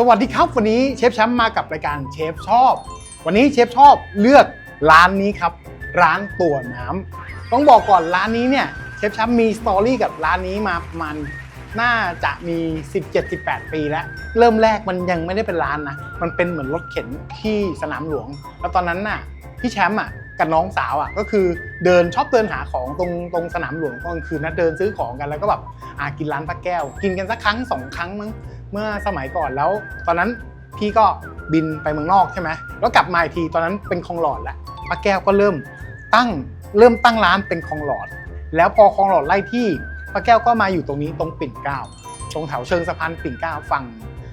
สวัสดีครับวันนี้เชฟแชมป์มากับรายการเชฟชอบ วันนี้เชฟชอบเลือกร้านนี้ครับ ร้านตัวน้ำต้องบอกก่อนร้านนี้เนี่ยเชฟแชมป์มีสตอรี่กับร้านนี้มาประมาณน่าจะมี 17-18 ปีแล้ว เริ่มแรกมันยังไม่ได้เป็นร้านนะ มันเป็นเหมือนรถเข็นที่สนามหลวง แล้วตอนนั้นน่ะพี่แชมป์อะกับน้องสาวอะก็คือเดินชอบเดินหาของตรงตรงสนามหลวงตอนกลางคืนนะเดินซื้อของกันแล้วก็แบบอ่ากินร้านป้าแก้ว กินกันสักครั้งสองครั้งมั้ง เมื่อสมัยก่อนแล้ว ตอนนั้นพี่ก็บินไปเมืองนอกใช่ไหมแล้วกลับมาอีกทีตอนนั้นเป็นคลองหลอดแล้วป้าแก้วก็เริ่มตั้งเริ่มตั้งร้านเป็นคลองหลอด แล้วพอคลองหลอดไล่ที่ป้าแก้วก็มาอยู่ตรงนี้ตรงปิ่นเกล้าตรงแถวเชิงสะพานปิ่นเกล้าฝั่ง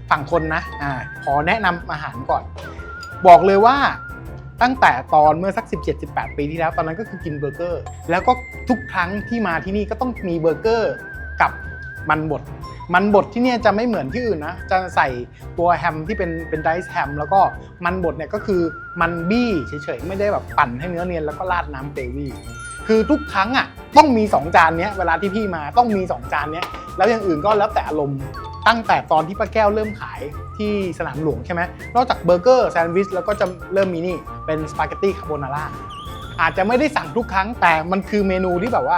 ฝั่งทนนะอ่าขอแนะนำอาหารก่อน บอกเลยว่าตั้งแต่ตอนเมื่อสัก 17-18 ปีที่แล้ว ตอนนั้นก็คือกินเบอร์เกอร์ แล้วก็ทุกครั้งที่มาที่นี่ก็ต้องมีเบอร์เกอร์กับ มันบด มันบดที่เนี่ยจะไม่เหมือนที่อื่นนะ จะใส่ตัวแฮมที่เป็นเป็นไดซ์แฮมแล้วก็มันบดเนี่ยก็คือมันบี้เฉยๆ ไม่ได้แบบปั่นให้เนื้อเนียนแล้วก็ราดน้ำเกรวี่คือทุกครั้งอะต้องมี 2 จานเนี้ยเวลาที่พี่มาต้องมี 2 จานเนี้ยแล้วอย่างอื่นก็แล้วแต่อารมณ์ตั้งแต่ตอนที่ป้าแก้วเริ่มขายที่สนามหลวงใช่ไหมนอกจากเบอร์เกอร์แซนด์วิชแล้วก็จะเริ่มมีนี่เป็นสปาเกตตี้คาโบนาร่าอาจจะไม่ได้สั่งทุกครั้งแต่มันคือเมนูที่แบบว่า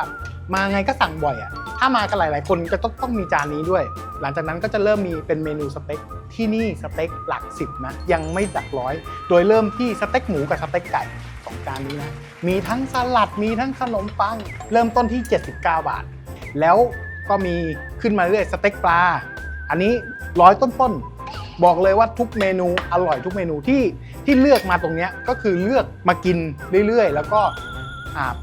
มาไงก็สั่งบ่อยอะ ถ้ามากันหลาย ๆ คนก็ต้องต้องมีจานนี้ด้วย หลังจากนั้นก็จะเริ่มมีเป็นเมนูสเต็กที่นี่สเต็กหลักสิบนะยังไม่หลักร้อย โดยเริ่มที่สเต็กหมูกับสเต็กไก่สองจานนี้นะมีทั้งสลัดมีทั้งขนมปัง เริ่มต้นที่ 79 บาท แล้วก็มีขึ้นมาเรื่อยสเต็กปลา อันนี้ร้อยต้นๆบอกเลยว่าทุกเมนูอร่อยทุกเมนูที่ที่เลือกมาตรงเนี้ยก็คือเลือกมากินเรื่อยๆ แล้วก็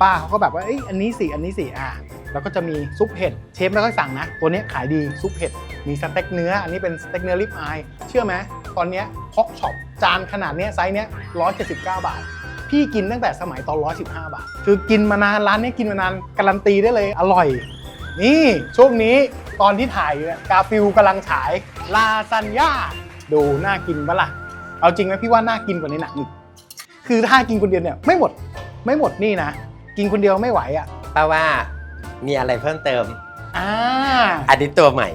ป้าเขาก็แบบว่าเอ้ยอันนี้สิอันนี้สิอ่า แล้วก็จะมีซุปเห็ดเชฟไม่ค่อยสั่งนะ ตัวนี้ขายดีซุปเห็ดมีสเต็กเนื้อ อันนี้เป็นสเต็กเนื้อริบอาย เชื่อไหมตอนนี้ยพ็อกช็อปจานขนาดนี้ไซส์เนี้ย179บาท พี่กินตั้งแต่สมัยตอน115บาท คือกินมานานร้านนี้กินมานานการันตีได้เลยอร่อย นี่ช่วงนี้ตอนที่ถ่ายอยู่กาฟิลกำลังฉายลาซานญ่าดูน่ากินปะล่ะเอาจริงไหมพี่ว่าน่ากินกว่าในหนังอีกคือถ้ากินคนเดียวเนี่ยไม่หมดไม่หมดนี่นะ กินคนเดียวไม่ไหวอะแป้าว่า มีอะไรเพิ่มเติม อ่าอันนี้ตัวใหม่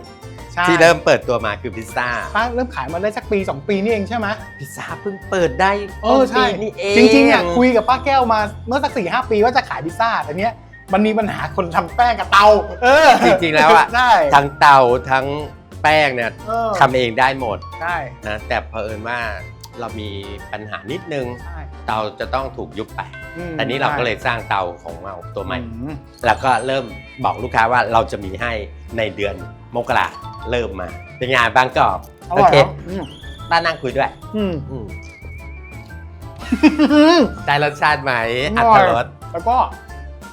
ใช่ที่เริ่มเปิดตัวมาคือพิซซ่า ป้าเริ่มขายมาได้สักปี 2 ปีนี่เองใช่ไหม พิซซ่าเพิ่งเปิดได้เออใช่ต้นปีนี่เองจริงๆอะคุยกับป้าแก้วมาเมื่อสักสี่ห้าปีว่าจะขายพิซซ่าแต่เนี้ยมันมีปัญหาคนทำแป้งกับเตา เออจริงๆแล้วอะ ใช่ทั้งเตาทั้งแป้งเนี่ยเออทำเองได้หมดใช่ นะแต่เผอิญว่า เรามีปัญหานิดนึง ใช่เตาจะต้องถูกยุบไปอืมแต่นี้เราก็เลยสร้างเตาของเราตัวใหม่ อืมแล้วก็เริ่มบอกลูกค้าว่าเราจะมีให้ในเดือนมกราเริ่มมา เป็นไงบางกรอบอโอร่อยเคครับอืมป้านั่งคุยด้วย อืม อืมได้รสชาติไหมออัร่ตอย รสแล้วก็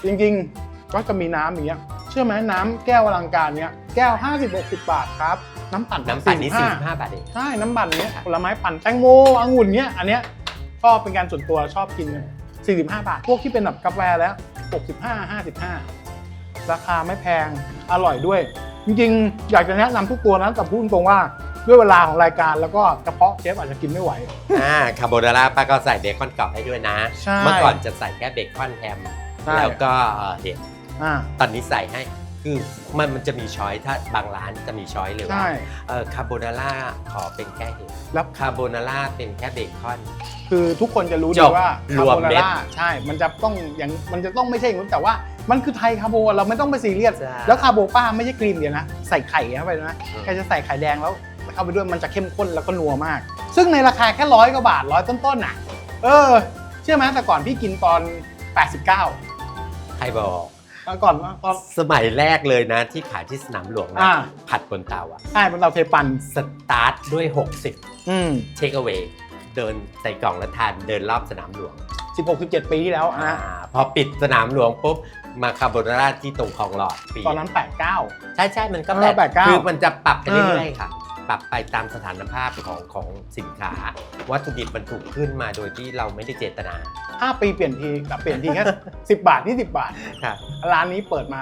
จริงๆ ก็จะมีน้ำอย่างเงี้ย เชื่อไหมน้ำแก้วอลังการเนี้ย แก้ว 50-60 บาทครับ น้ำปั่นน้ำปั่นนี่45 45บาทเอง ใช่น้ำปั่นเนี้ยผลไม้ปั่นแตงโมองุ่นเนี้ยอันเนี้ยชอบเป็นการส่วนตัวชอบกิน 45 บาท พวกที่เป็นแบบกาแฟแล้ว 65 55 ราคาไม่แพงอร่อยด้วย จริงๆ อยากจะแนะนำทุกตัวนะแต่พูดตรงๆว่าด้วยเวลาของรายการแล้วก็กระเพาะเชฟอาจจะกินไม่ไหว อ่าคาโบนาร่าป้าก็ใส่เบคอนกรอบให้ด้วยนะ ใช่เมื่อก่อนจะใส่แค่เบคอนแฮม ใช่ แล้วก็เอ่อเห็ดอ่า ตอนนี้ใส่ให้ คือมันมันจะมีช้อยถ้าบางร้านจะมีช้อยเลยว่าใช่เออคาโบนาร่าขอเป็นแค่เห็ดแล้ว คาโบนาร่าเป็นแค่เบคอน คือทุกคนจะรู้จดีบว่าคารวโบมนาเม็ด ร่าใช่ มันจะต้องอย่างมันจะต้องไม่ใช่อย่างนู้นแต่ว่ามันคือไทยคาโบเราไม่ต้องไปซีเรียสใช่แล้วคาโบป้าไม่ใช่ครีมเดียวนะ ใส่ไข่เข้าไปนะอืมแค่จะใส่ไข่แดงแล้วเข้าไปด้วยมันจะเข้มข้นแล้วก็นัวมาก ซึ่งในราคาแค่ร้อยกว่าบาทร้อยต้นๆน่ะ เออ เชื่อไหมแต่ก่อนพี่กินตอน 89 ใครบอก ตอนก่อนตอนสมัยแรกเลยนะที่ขายที่สนามหลวงนะอ่า ผัดบนเตาอะใช่เป็นเตาเทปัน สตาร์ทด้วย 60อืมเทคเอา a y เดินใส่กล่องแล้วทานเดินรอบสนามหลวง16 17ปีที่แล้วอ่านะพอปิดสนามหลวงปุ๊บ มาคาโบนาร่าที่ตรงคลองหลอดปีตอนนั้น89ใช่ใช่มันก็เออแบบ89คือมันจะปรับไปเออเรื่อยๆค่ะ ปรับไปตามสถานภาพของของสินค้า วัตถุดิบมันถูกขึ้นมาโดยที่เราไม่ได้เจตนา 5 ปีเปลี่ยนทีกับเปลี่ยนทีแค่ 10 บาท20บาทค่ะร้านนี้เปิดมา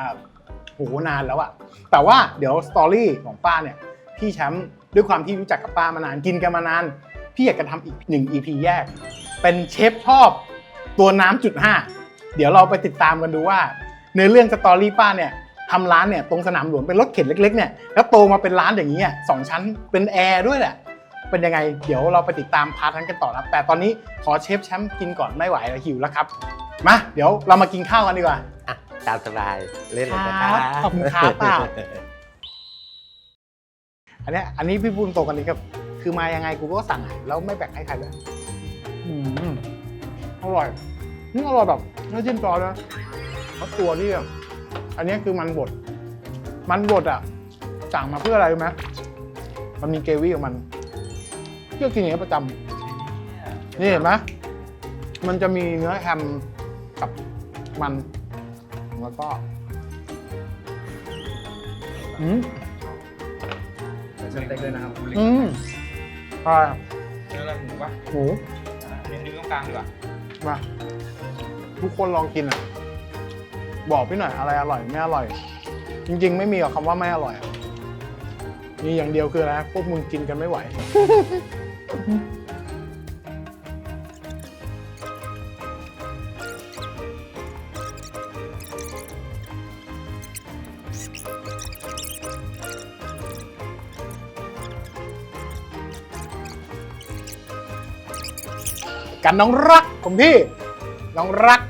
โหนานแล้วอะแต่ว่าเดี๋ยวสตอรี่ของป้าเนี่ยพี่แชมป์ด้วยความที่รู้จักกับป้ามานานกินกันมานาน พี่อยากจะทำอีกหนึ่ง EP แยก เป็นเชฟชอบตัวน้ำจุดห้าเดี๋ยวเราไปติดตามกันดูว่าเนื้อเรื่องสตอรี่ป้าเนี่ย ทำร้านเนี่ยตรงสนามหลวงเป็นรถเข็นเล็กๆเนี่ยแล้วโตมาเป็นร้านอย่างนี้ยสองชั้นเป็นแอร์ด้วยแหละไปเป็นยังไง เดี๋ยวเราไปติดตามพาร์ทนั้นกันต่อนะครับ แต่ตอนนี้ขอเชฟแชมป์กินก่อนไม่ไหวแล้วหิวแล้วครับมาเดี๋ยวเรามากินข้าวกันดีกว่าอะตามสบายเล่นเลยนะคครัรับบขอบคุณครับป้าอันเนี้ยอันนี้พี่พูนตรงกันนี้ครับ คือมายังไงกูก็สั่งอะแล้วไม่แบ่งให้ใครเลยอืมอร่อยนี่อร่อยแบบไม่จิ้มซอสนะเพราะตัวที่แบบ อันนี้คือมันบด มันบดอะสั่งมาเพื่ออะไรรู้ไหมมันมีเกรวี่ของมันเที่ยวกินอย่างนี้ยประจำนี่เห็นไหมมันจะมีเนื้อแฮมกับมัน แล้วก็อืมสเต็กเลยนะครับอืมใช่เนื้ออะไรหมูปะหมูเนื้อตรงกลางดีกว่ามาทุกคนลองกินอะ บอกพี่หน่อยอะไรอร่อยไม่อร่อย จริง ๆ ไม่มีหรอกคำว่าไม่อร่อยมีอย่างเดียวคืออะไรพวกมึงกินกันไม่ไหว กันน้องรักของพี่ น้องรัก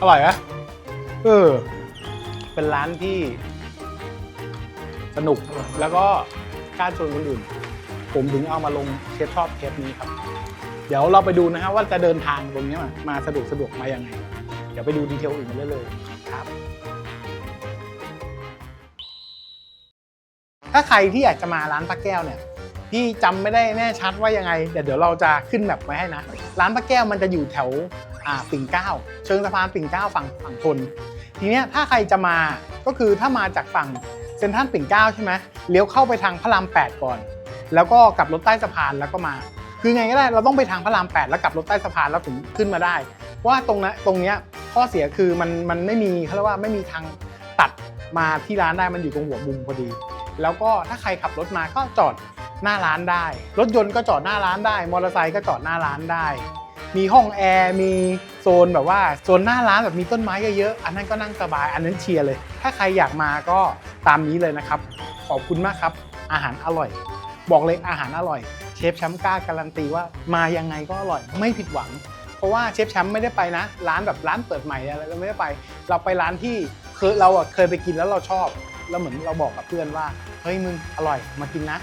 อร่อยนะเออ เป็นร้านที่ สนุกแล้วก็กล้าชวนคนอื่น ผมถึงเอามาลงเชฟชอบเทปนี้ครับ เดี๋ยวเราไปดูนะครับว่าจะเดินทางตรงนี้มามาสะดวกสะดวกมายังไง เดี๋ยวไปดูดีเทลอื่นได้เลยครับ ถ้าใครที่อยากจะมาร้านป้าแก้วเนี่ย พี่จำไม่ได้แน่ชัดว่ายังไงเดี๋ยวเดี๋ยวเราจะขึ้นแบบไว้ให้นะ ร้านป้าแก้วมันจะอยู่แถวอ่าปิ่นเก้าเชิงสะพานปิ่นเก้าฝั่งฝั่งทน ทีเนี้ยถ้าใครจะมาก็คือถ้ามาจากฝั่งเซ็นทรัลปิ่นเก้าใช่ไหมเลี้ยวเข้าไปทางพระราม8ก่อน แล้วก็กลับรถใต้สะพานแล้วก็มา คือไงก็ได้เราต้องไปทางพระราม8แล้วกลับรถใต้สะพานแล้วถึงขึ้นมาได้ว่าตรงนั้นตรงเนี้ยข้อเสียคือมันมันไม่มีเขาเรียกว่าไม่มีทางตัดมาที่ร้านได้มันอยู่ตรงหัวมุมพอดี แล้วก็ถ้าใครขับรถมาก็จอด หน้าร้านได้ รถยนต์ก็จอดหน้าร้านได้ มอเตอร์ไซค์ก็จอดหน้าร้านได้ มีห้องแอร์มีโซนแบบว่าโซนหน้าร้านแบบมีต้นไม้เยอะๆอันนั้นก็นั่งสบาย อันนั้นเชียร์เลย ถ้าใครอยากมาก็ตามนี้เลยนะครับ ขอบคุณมากครับ อาหารอร่อย บอกเลยอาหารอร่อย เชฟแชมป์กล้าการันตีว่ามายังไงก็อร่อยไม่ผิดหวังเพราะว่าเชฟแชมป์ไม่ได้ไปนะ ร้านแบบร้านเปิดใหม่อะไรเราไม่ได้ไป เราไปร้านที่เคยเราอะเคยไปกินแล้วเราชอบ แล้วเหมือนเราบอกกับเพื่อนว่า เฮ้ยมึงอร่อยมากินนะ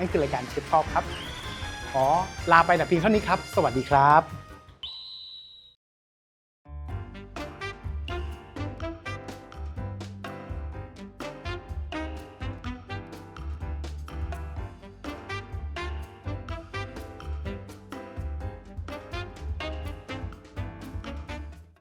นั่นคือรายการเชฟชอบครับขอลาไปแต่เพียงเท่านี้ครับ สวัสดีครับ